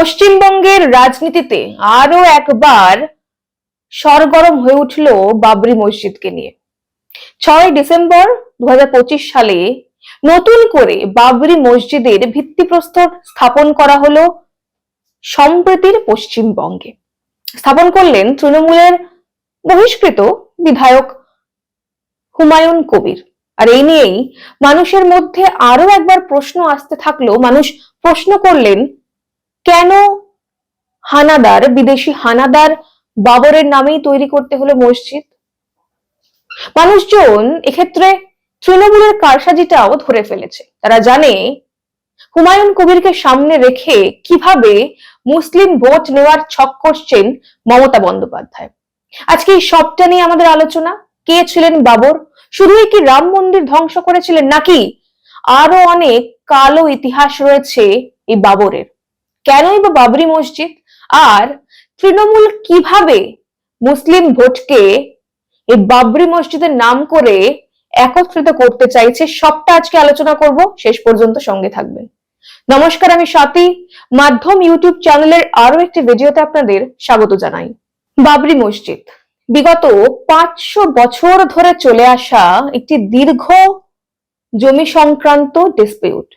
পশ্চিমবঙ্গেআর রাজনীতিতে আরও একবার সরগরম হয়ে উঠল বাবরি মসজিদকে নিয়ে। ছয় ডিসেম্বর দু হাজার পঁচিশ সালে নতুন করে বাবরি মসজিদের ভিত্তিপ্রস্তর স্থাপন করা হলো সম্প্রতির পশ্চিমবঙ্গে। স্থাপন করলেন তৃণমূলের বহিষ্কৃত বিধায়ক হুমায়ুন কবির। আর এই নিয়েই মানুষের মধ্যে আরও একবার প্রশ্ন আসতে থাকল, মানুষ প্রশ্ন করলেন কেন হানাদার, বিদেশি হানাদার বাবরের নামেই তৈরি করতে হলো মসজিদ? মানুষজন এক্ষেত্রে তৃণমূলের কারসাজিটাও ধরে ফেলেছে। তারা জানে হুমায়ুন কবিরকে সামনে রেখে কীভাবে মুসলিম ভোট নেওয়ার ছক করছেন মমতা বন্দ্যোপাধ্যায়। আজকে এই সবটা নিয়ে আমাদের আলোচনা। কে ছিলেন বাবর? শুধুই কি রাম মন্দির ধ্বংস করেছিলেন নাকি আরও অনেক কালো ইতিহাস রয়েছে এই বাবরের? কেনই বা বাবরি মসজিদ? আর তৃণমূল কীভাবে মুসলিম ভোটকে এই বাবরি মসজিদের নাম করে একত্রিত করতে চাইছে সবটা আজকে আলোচনা করব। শেষ পর্যন্ত সঙ্গে থাকবেন। নমস্কার, আমি স্বাতি। মাধ্যম ইউটিউব চ্যানেলের আরও একটি ভিডিওতে আপনাদের স্বাগত জানাই। বাবরি মসজিদ। বিগত পাঁচশো বছর ধরে চলে আসা একটি দীর্ঘ জমি সংক্রান্ত ডিসপিউট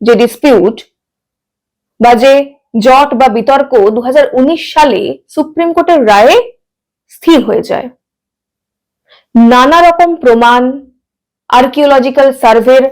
যে ডিসপিউট বা যে জট বা বিতর্ক দু হাজার উনিশ সালে সুপ্রিম কোর্টের রায়ে স্থির হয়ে যায়। নানা রকম প্রমাণ আর্কিওলজিক্যাল সার্ভের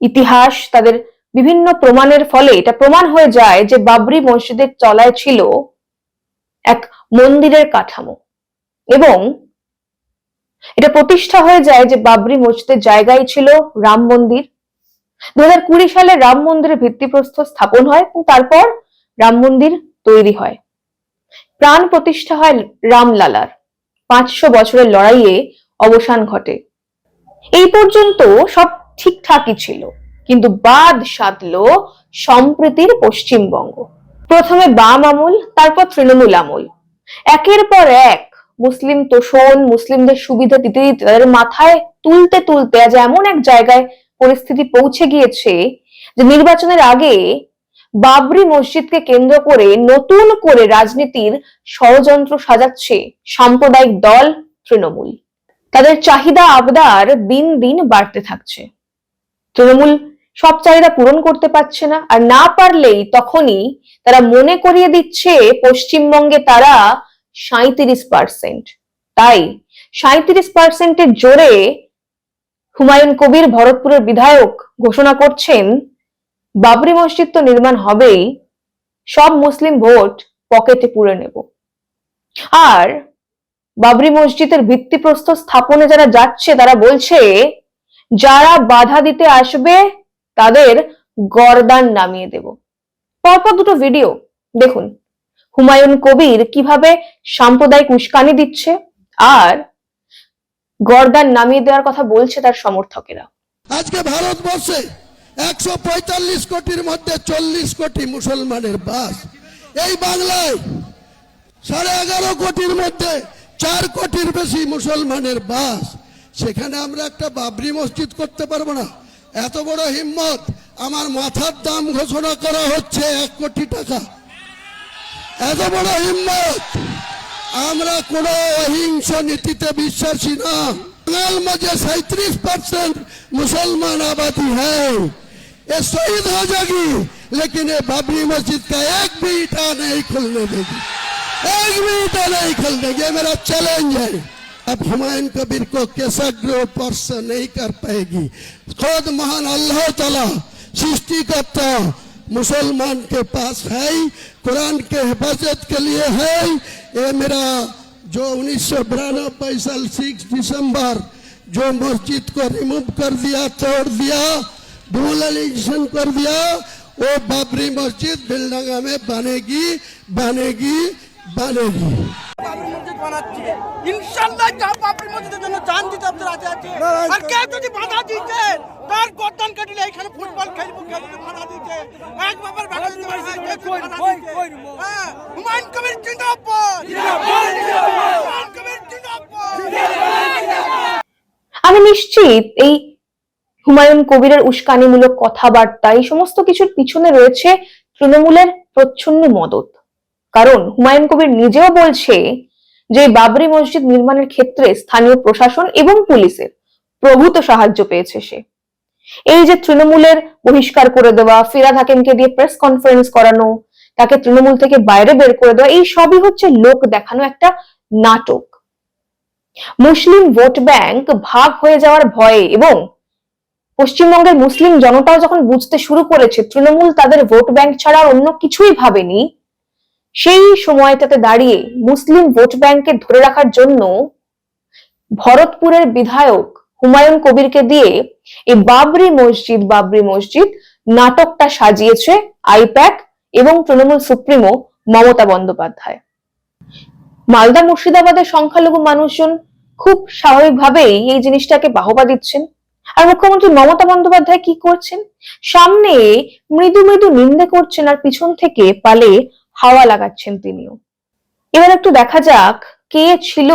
ইতিহাস, তাদের বিভিন্ন প্রমাণের ফলে এটা প্রমাণ হয়ে যায় যে বাবরি মসজিদের তলায় ছিল এক মন্দিরের কাঠামো এবং এটা প্রতিষ্ঠা হয়ে যায় যে বাবরি মসজিদের জায়গায় ছিল রাম মন্দির। দু সালে রাম মন্দিরের ভিত্তিপ্রস্তর স্থাপন হয় এবং তারপর রাম মন্দির তৈরি হয়। প্রাণ প্রতিষ্ঠা হয় রামলালার। পাঁচশো বছরের লড়াইয়ে অবসান ঘটে। এই পর্যন্ত সব ঠিকঠাকই ছিল, কিন্তু বাদ সাধলো সম্প্রীতির পশ্চিমবঙ্গ। প্রথমে বাম আমল, তারপর তৃণমূল আমল। একের পর এক মুসলিম তোষণ, মুসলিমদের সুবিধা দিতে দিতে তাদের মাথায় তুলতে তুলতে আজ এমন এক জায়গায় পরিস্থিতি পৌঁছে গিয়েছে যে নির্বাচনের আগে বাবরি মসজিদকে কেন্দ্র করে নতুন করে রাজনীতির ষড়যন্ত্র সাজাচ্ছে সাম্প্রদায়িক দল তৃণমূল। তাদের চাহিদা আবদার দিন দিন বাড়তে থাকছে। তৃণমূল সব চাহিদা পূরণ করতে পারছে না, আর না পারলেই তখনই তারা মনে করিয়ে দিচ্ছে পশ্চিমবঙ্গে তারা সাঁত্রিশ পার্সেন্ট। তাই সাঁত্রিশ পার্সেন্টের জোরে হুমায়ুন কবির ভরতপুরের বিধায়ক ঘোষণা করছেন বাবরি মসজিদ তো নির্মাণ হবেই, সব মুসলিম ভোট পকেটে পুরে নেব। আর বাবরি মসজিদের ভিত্তিপ্রস্তর স্থাপনে যারা যাচ্ছে, তারা বলছে, যারা বাধা দিতে আসবে, তাদের গরদান নামিয়ে দেব। পরপর দুটো ভিডিও, দেখুন। হুমায়ুন কবির কীভাবে সাম্প্রদায়িক উস্কানি দিচ্ছে, আর গরদান নামিয়ে দেওয়ার কথা বলছে তার সমর্থকেরা। আজকে ভারতবর্ষে একশো পঁয়তাল্লিশ কোটির মধ্যে চল্লিশ কোটি মুসলমানের বাস। এই বাংলায় সাড়ে এগারো কোটির মধ্যে চার কোটির বেশি মুসলমানের বাস। সেখানে আমরা একটা বাবরি মসজিদ করতে পারব না। এত বড় হিম্মত, আমার মাথার দাম ঘোষণা করা হচ্ছে এক কোটি টাকা। এত বড় হিম্মত, আমরা কোনো অহিংস নীতিতে বিশ্বাসী না। বাঙাল মাঝে সাঁত্রিশ পার্সেন্ট মুসলমান আবাদি হ্যাঁ ये शहीद हो जाएगी, लेकिन ये बाबरी मस्जिद का एक भी ईटा नहीं खुलने देगी। एक भी ईटा नहीं खुल देगी। ये मेरा चैलेंज है। अब हुमायूं कबीर को केसग्र स्पर्श नहीं कर पाएगी? खुद महान अल्लाह ताला सृष्टिकर्ता मुसलमान के पास है, कुरान के हिफाजत के लिए है। ये मेरा जो उन्नीस सौ साल सिक्स दिसंबर, जो मस्जिद को रिमूव कर दिया, तोड़ दिया डिमोलिशन कर दिया वो बाबरी मस्जिद बिलडंगा में बनेगी बनेगी बनेगी বাবরি মসজিদ বানাচ্ছে ইনশাল্লাহ যা বাবরি মসজিদের জন্য জান দিতে আপনার রাজি আছে আর কেউ যদি বাধা দিতে তার গর্দান কাটিলে এখানে ফুটবল খেলবো কেউ যদি বাধা দিতে এক বাবার বাধা দিতে পারে কেউ যদি বাধা দিতে হ্যাঁ হুমায়ুন কবির জিন্দাবাদ হুমায়ুন কবির জিন্দাবাদ আমি নিশ্চিত এই হুমায়ুন কবিরের উস্কানিমূলক কথাবার্তা এই সমস্ত কিছুর পিছনে রয়েছে তৃণমূলের প্রচ্ছন্ন মদত। কারণ হুমায়ুন কবির নিজেও বলছে যে বাবরি মসজিদ নির্মাণের ক্ষেত্রে স্থানীয় প্রশাসন এবং পুলিশের প্রভূত সাহায্য পেয়েছে সে। এই যে তৃণমূলের বহিষ্কার করে দেওয়া, ফিরাদ হাকিমকে দিয়ে প্রেস কনফারেন্স করানো, তাকে তৃণমূল থেকে বাইরে বের করে দেওয়া, এই সবই হচ্ছে লোক দেখানো একটা নাটক। মুসলিম ভোট ব্যাংক ভাগ হয়ে যাওয়ার ভয়ে এবং পশ্চিমবঙ্গের মুসলিম জনতাও যখন বুঝতে শুরু করেছে তৃণমূল তাদের ভোট ব্যাংক ছাড়া অন্য কিছুই ভাবেনি, সেই সময়টাতে দাঁড়িয়ে মুসলিম ভোট ব্যাংকে ধরে রাখার জন্য ভরতপুরের বিধায়ক হুমায়ুন কবিরকে দিয়ে এই বাবরি মসজিদ বাবরি মসজিদ নাটকটা সাজিয়েছে আইপ্যাক এবং তৃণমূল সুপ্রিমো মমতা বন্দ্যোপাধ্যায়। মালদা মুর্শিদাবাদের সংখ্যালঘু মানুষজন খুব স্বাভাবিকভাবেই এই জিনিসটাকে বাহবা দিচ্ছেন। আর মুখ্যমন্ত্রী মমতা বন্দ্যোপাধ্যায় কি করছেন? সামনে মৃদু মৃদু নিন্দে করছেন আর পিছন থেকে পালে হাওয়া লাগাচ্ছেন তিনিও। এবার একটু দেখা যাক কে ছিল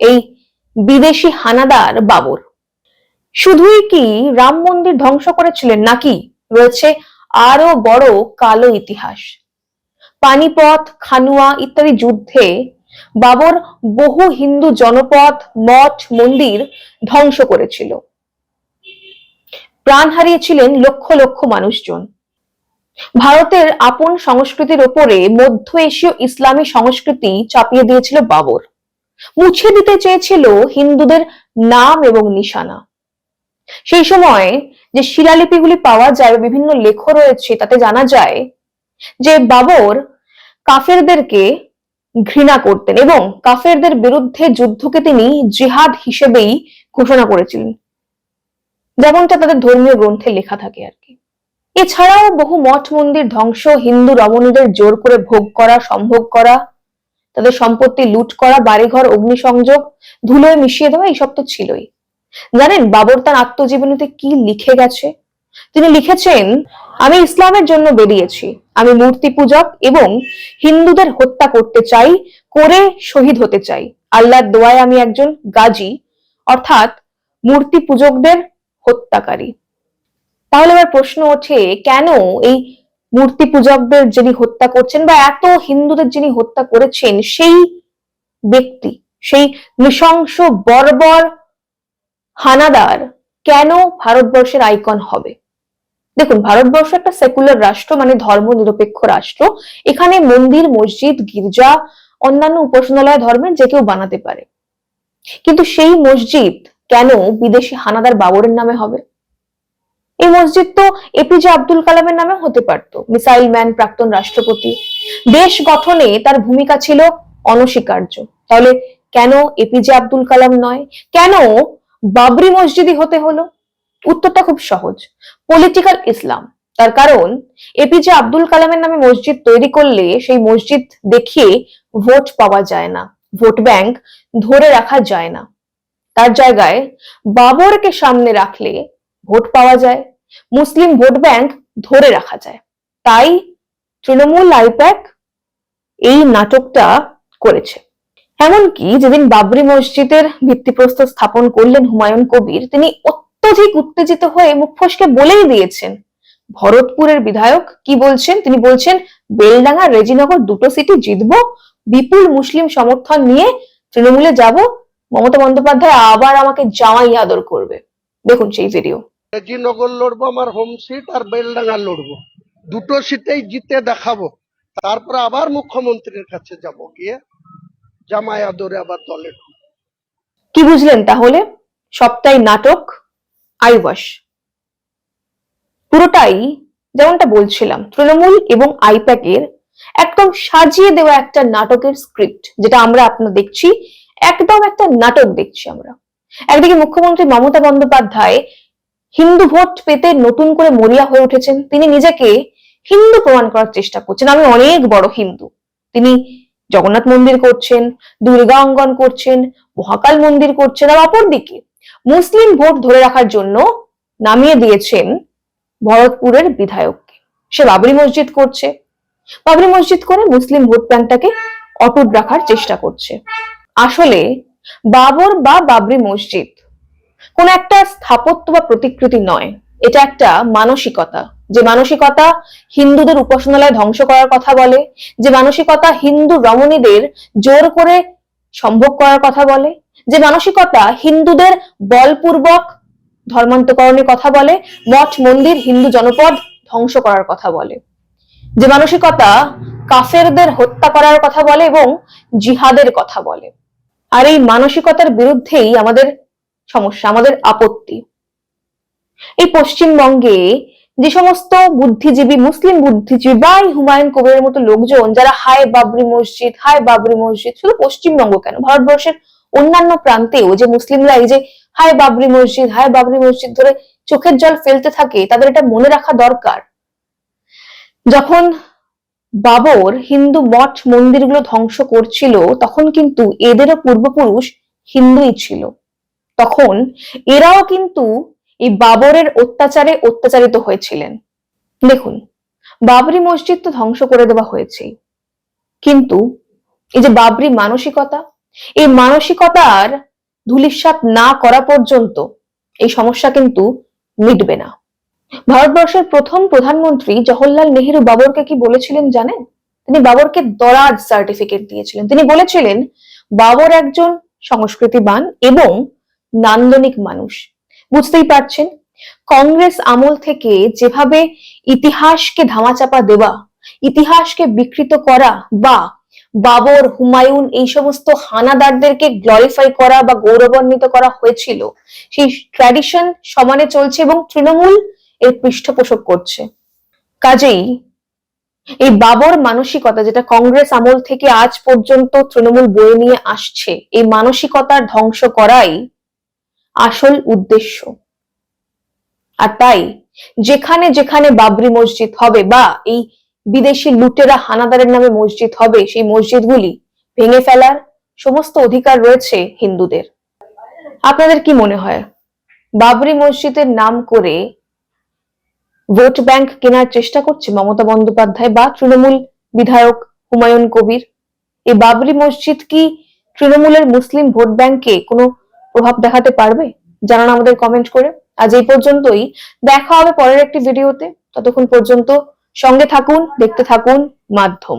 এই বিদেশি হানাদার বাবর। শুধুই কি রাম মন্দির ধ্বংস করেছিলেন নাকি রয়েছে আরও বড় কালো ইতিহাস। পানিপথ, খানুয়া ইত্যাদি যুদ্ধে বাবর বহু হিন্দু জনপদ, মঠ, মন্দির ধ্বংস করেছিল। প্রাণ হারিয়েছিলেন লক্ষ লক্ষ মানুষজন। ভারতের আপন সংস্কৃতির ওপরে মধ্য এশীয় ইসলামী সংস্কৃতি চাপিয়ে দিয়েছিল বাবর। মুছে দিতে চেয়েছিল হিন্দুদের নাম এবং নিশানা। সেই সময় যে শিলালিপিগুলি পাওয়া যায় বিভিন্ন লেখ রয়েছে, তাতে জানা যায় যে বাবর কাফেরদেরকে ঘৃণা করতেন এবং কাফেরদের বিরুদ্ধে যুদ্ধকে তিনি জিহাদ হিসেবেই ঘোষণা করেছিলেন। যেমনটা তাদের ধর্মীয় গ্রন্থে লেখা থাকে আর কি। এছাড়াও বহু মঠ মন্দির ধ্বংস, হিন্দু রমণীদের জোর করে ভোগ করা, সম্ভোগ করা, তাদের সম্পত্তি লুট করা, বাড়িঘর, অগ্নিসংযোগ, ধুলোয় মিশিয়ে দেওয়া, এইসব তো ছিলই। জানেন বাবর তার আত্মজীবনীতে কি লিখে গেছে? তিনি লিখেছেন, আমি ইসলামের জন্য বেরিয়েছি। আমি মূর্তি পূজক এবং হিন্দুদের হত্যা করতে চাই, করে শহীদ হতে চাই। আল্লাহর দোয়ায় আমি একজন গাজী। অর্থাৎ মূর্তি পূজকদের হত্যাকারী। তাহলে এবার প্রশ্ন ওঠে কেন এই মূর্তি পূজকদের যিনি হত্যা করছেন বা এত হিন্দুদের যিনি হত্যা করেছেন, সেই ব্যক্তি, সেই নৃশংস বর্বর হানাদার কেন ভারতবর্ষের আইকন হবে? দেখুন, ভারতবর্ষ একটা সেকুলার রাষ্ট্র মানে ধর্ম নিরপেক্ষ রাষ্ট্র। এখানে মন্দির, মসজিদ, গির্জা, অন্যান্য উপাসনালয় ধর্মের যে কেউ বানাতে পারে। কিন্তু সেই মসজিদ কেন বিদেশি হানাদার বাবরের নামে হবে? এই মসজিদ তো এপিজে আব্দুল কালামের নামে হতে পারত, মিসাইল ম্যান, প্রাক্তন রাষ্ট্রপতি। দেশ গঠনে তার ভূমিকা ছিল অনস্বীকার্য। তাহলে কেন এপিজে আব্দুল কালাম নয়? কেন বাবরি মসজিদই হতে হলো? উত্তরটা খুব সহজ। পলিটিক্যাল ইসলাম তার কারণ এপিজে আব্দুল কালামের নামে মসজিদ তৈরি করলে সেই মসজিদ দেখিয়ে ভোট পাওয়া যায় না, ভোট ব্যাংক ধরে রাখা যায় না। তার জায়গায় বাবরকে সামনে রাখলে ভোট পাওয়া যায়, মুসলিম ভোট ব্যাংক ধরে রাখা যায়। তাই তৃণমূল আইপ্যাক এই নাটকটা করেছে। এমনকি যেদিন বাবরি মসজিদের ভিত্তিপ্রস্তর স্থাপন করলেন হুমায়ুন কবির, তিনি অত্যধিক উত্তেজিত হয়ে মুখ ফসকে বলেই দিয়েছেন, ভরতপুরের বিধায়ক কি বলছেন? তিনি বলছেন, বেলডাঙ্গা রেজিনগর দুটো সিটি জিতবো, বিপুল মুসলিম সমর্থন নিয়ে তৃণমূলে যাব মমতা বন্দ্যোপাধ্যায় আবার আমাকে জামাই আদর করবে। দেখুন সেই ভিডিও রেজিনগর লড়বো আমার হোম সিট আর বেলডাঙ্গা লড়বো। দুটো সিটেই জিতে দেখাবো। তারপরে আবার মুখ্যমন্ত্রীর কাছে যাব গিয়ে জামাই আদরে আবার দলে কি বুঝলেন তাহলে? সবটাই নাটক আইওয়াশ। পুরোটাই যেমনটা বলছিলাম তৃণমূল এবং আইপ্যাকের একদম সাজিয়ে দেওয়া একটা নাটকের স্ক্রিপ্ট যেটা আমরা আপনার দেখছি একদম একটা নাটক দেখছি আমরা। একদিকে মুখ্যমন্ত্রী মমতা বন্দ্যোপাধ্যায় হিন্দু ভোট পেতে নতুন করে মরিয়া হয়ে উঠেছেন। তিনি নিজেকে হিন্দু প্রমাণ করার চেষ্টা করছেন। আমি অনেক বড় হিন্দু। তিনি জগন্নাথ মন্দির করছেন, দুর্গা অঙ্গন করছেন, মহাকাল মন্দির করছেন আর অপরদিকে মুসলিম ভোট ধরে রাখার জন্য নামিয়ে দিয়েছেন ভরতপুরের বিধায়ককে। সে বাবরি মসজিদ করছে। বাবরি মসজিদ করে মুসলিম ভোট ব্যাংকটাকে অটুট রাখার চেষ্টা করছে। আসলে বাবর বা বাবরি মসজিদ কোন একটা স্থাপত্য বা প্রতিকৃতি নয়। এটা একটা মানসিকতা। যে মানসিকতা হিন্দুদের উপাসনালয় ধ্বংস করার কথা বলে, যে মানসিকতা হিন্দু রমণীদের জোর করে সম্ভব করার কথা বলে, যে মানসিকতা হিন্দুদের বলপূর্বক ধর্মান্তকরণের কথা বলে, মঠ, মন্দির, হিন্দু জনপদ ধ্বংস করার কথা বলে। যে মানসিকতা কাফেরদের হত্যা করার কথা বলে এবং জিহাদের কথা বলে। আর এই মানসিকতার বিরুদ্ধেই আমাদের সমস্যা, আমাদের আপত্তি। এই পশ্চিমবঙ্গে যে সমস্ত বুদ্ধিজীবী, মুসলিম বুদ্ধিজীবী বা হুমায়ুন কবিরের মতো লোকজন, যারা হায় বাবরি মসজিদ, হায় বাবরি মসজিদ, শুধু পশ্চিমবঙ্গ কেন, ভারতবর্ষের অন্যান্য প্রান্তেও যে মুসলিমরা এই যে হায় বাবরি মসজিদ, হায় বাবরি মসজিদ ধরে চোখের জল ফেলতে থাকে, তাদের এটা মনে রাখা দরকার। যখন বাবর হিন্দু মঠ মন্দিরগুলো ধ্বংস করছিল, তখন কিন্তু এদেরও পূর্বপুরুষ হিন্দুই ছিল। তখন এরাও কিন্তু এই বাবরের অত্যাচারে অত্যাচারিত হয়েছিলেন। দেখুন, বাবরি মসজিদ তো ধ্বংস করে দেওয়া হয়েছে। কিন্তু এই যে বাবরি মানসিকতা, এই মানসিকতার ধুলিস্বাত না করা পর্যন্ত এই সমস্যা কিন্তু মিটবে না। ভারতবর্ষের প্রথম প্রধানমন্ত্রী জওহরলাল নেহেরু বাবরকে কি বলেছিলেন জানেন? তিনি বাবরকে দরাজ সার্টিফিকেট দিয়েছিলেন। তিনি বলেছিলেন, বাবর একজন সংস্কৃতিবান এবং নান্দনিক মানুষ। বুঝতেই পারছেন, কংগ্রেস আমল থেকে যেভাবে ইতিহাসকে ধামাচাপা দেওয়া, ইতিহাসকে বিকৃত করা বা বাবর, হুমায়ুন এই সমস্ত হানাদারদেরকে গ্লোরিফাই করা বা গৌরবান্বিত করা হয়েছিল, সেই ট্র্যাডিশন সমানে চলছে এবং তৃণমূল এর পৃষ্ঠপোষক করছে। কাজেই এই বাবর মানসিকতা যেটা কংগ্রেস আমল থেকে আজ পর্যন্ত তৃণমূল বয়ে নিয়ে আসছে, এই মানসিকতার ধ্বংস করাই আসল উদ্দেশ্য। আর তাই যেখানে যেখানে বাবরি মসজিদ হবে বা এই বিদেশি লুটেরা হানাদারের নামে মসজিদ হবে, সেই মসজিদগুলি ভেঙে ফেলার সমস্ত অধিকার রয়েছে হিন্দুদের। আপনাদের কি মনে হয়? বাবরি মসজিদের নাম করে ভোট ব্যাংক কেনার চেষ্টা করছে মমতা বন্দ্যোপাধ্যায় বা তৃণমূল বিধায়ক হুমায়ুন কবির। এই বাবরি মসজিদ কি তৃণমূলের মুসলিম ভোট ব্যাংকে কোনো প্রভাব দেখাতে পারবে? জানান আমাদের কমেন্ট করে। আজ এই পর্যন্তই। দেখা হবে পরের একটি ভিডিওতে। ততক্ষণ পর্যন্ত সঙ্গে থাকুন, দেখতে থাকুন, মাধ্যম।